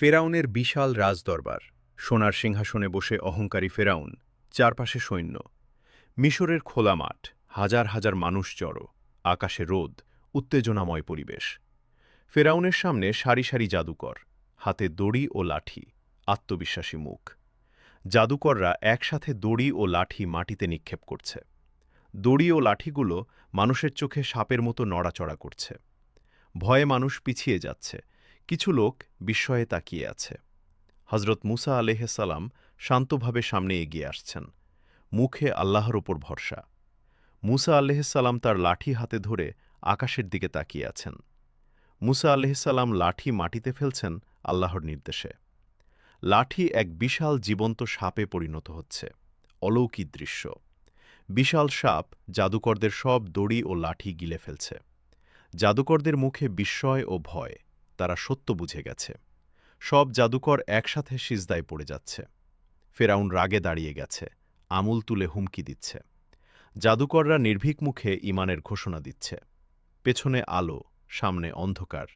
ফেরাউনের বিশাল রাজদরবার, সোনার সিংহাসনে বসে অহংকারী ফেরাউন, চারপাশে সৈন্য, মিশরের খোলা মাঠ, হাজার হাজার মানুষ জড়ো, আকাশে রোদ, উত্তেজনাময় পরিবেশ। ফেরাউনের সামনে সারি সারি জাদুকর, হাতে দড়ি ও লাঠি, আত্মবিশ্বাসী মুখ। জাদুকররা একসাথে দড়ি ও লাঠি মাটিতে নিক্ষেপ করছে। দড়ি ও লাঠিগুলো মানুষের চোখে সাপের মতো নড়াচড়া করছে। ভয়ে মানুষ পিছিয়ে যাচ্ছে কিছু লোক বিস্ময়ে তাকিয়ে আছে। হজরত মুসা আলেহসালাম শান্তভাবে সামনে এগিয়ে আসছেন। মুখে আল্লাহর ওপর ভরসা। মুসা আলেহসালাম তার লাঠি হাতে ধরে আকাশের দিকে তাকিয়ে আছেন। মুসা আলেহসালাম লাঠি মাটিতে ফেলছেন আল্লাহর নির্দেশে। লাঠি এক বিশাল জীবন্ত সাপে পরিণত হচ্ছে। অলৌকিক দৃশ্য। বিশাল সাপ জাদুকরদের সব দড়ি ও লাঠি গিলে ফেলছে। জাদুকরদের মুখে বিস্ময় ও ভয়। তারা সত্য বুঝে গেছে। সব জাদুকর একসাথে সিজদায় পড়ে যাচ্ছে। ফেরাউন রাগে দাঁড়িয়ে গেছে, আমুল তুলে হুমকি দিচ্ছে। জাদুকররা নির্ভীক মুখে ইমানের ঘোষণা দিচ্ছে। পেছনে আলো, সামনে অন্ধকার।